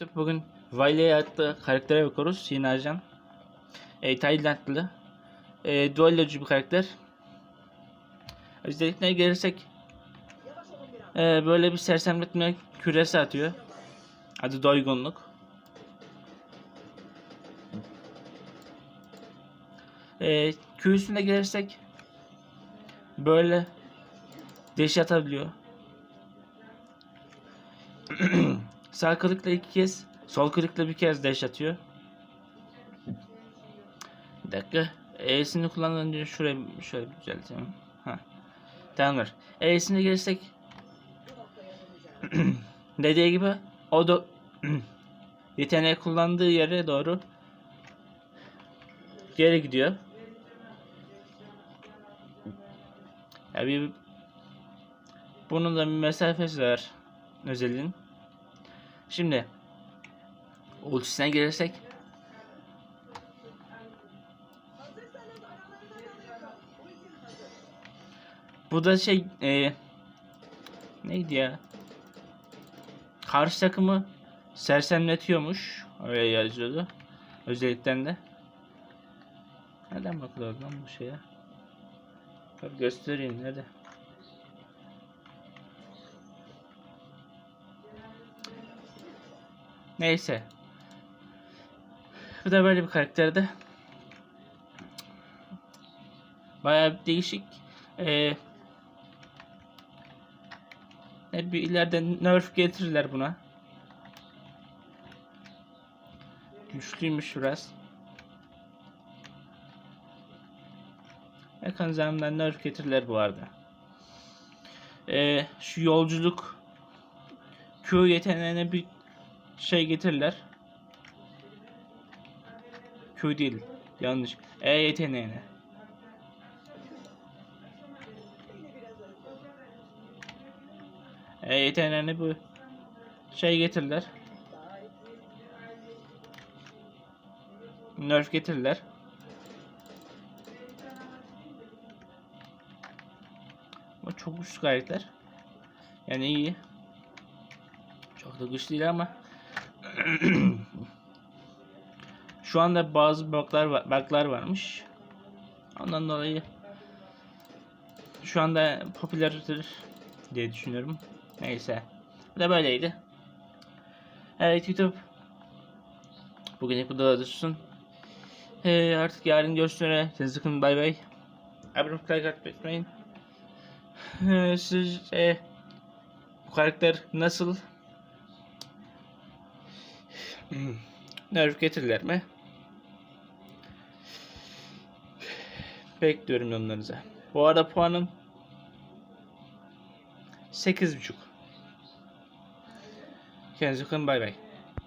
YouTube bugün Wiley adlı karaktere bakıyoruz. Yeni ajan. E, Taylandlı. E, duellocu bir karakter. Özellikle gelirsek e, böyle bir sersemletme küresi atıyor. Adı doygunluk. E, küresine gelirsek böyle deş atabiliyor. Sağ klikle iki kez, sol klikle bir kez dash atıyor. Bir dakika. E'sini kullanmadan önce şuraya şöyle bir düzelteyim. Ha. Tamamdır. E'sine gelirsek dediği gibi o da yeteneği kullandığı yere doğru geri gidiyor. Ya bir bunun da bir mesafesi var özelliğin. Şimdi ultisine gelirsek Bu da şey e, neydi ya? Karşı takımı sersemletiyormuş. Öyle yazıyordu. Özellikten de. Neden bakılıyor lan bu şeye? Dur göstereyim nerede? Neyse. Bu da böyle bir karakterde. Bayağı bir değişik. Ee, ne bir ileride nerf getirirler buna. Güçlüymüş biraz. Zamanda nerf getirirler bu arada. Ee, şu yolculuk Q yeteneğine bir şey getirirler. Q değil. Yanlış. E yeteneğine. E yeteneğine bu şey getirirler. Nerf getirirler. Ama çok güçlü karakter. Yani iyi. Çok da güçlü değil ama Şu anda bazı bug'lar var, bug'lar varmış. Ondan dolayı şu anda popülerdir diye düşünüyorum. Neyse. Bu da böyleydi. Evet YouTube. Bugünlük bu da dursun. Ee, artık yarın görüşmek üzere. Size sıkın bay bay. Abone olmayı like atmayı unutmayın. Ee, sizce bu karakter nasıl? Hmm. Nerf getirirler mi? Bekliyorum yorumlarınızı. Bu arada puanım 8.5. Kendinize bakın bay bay.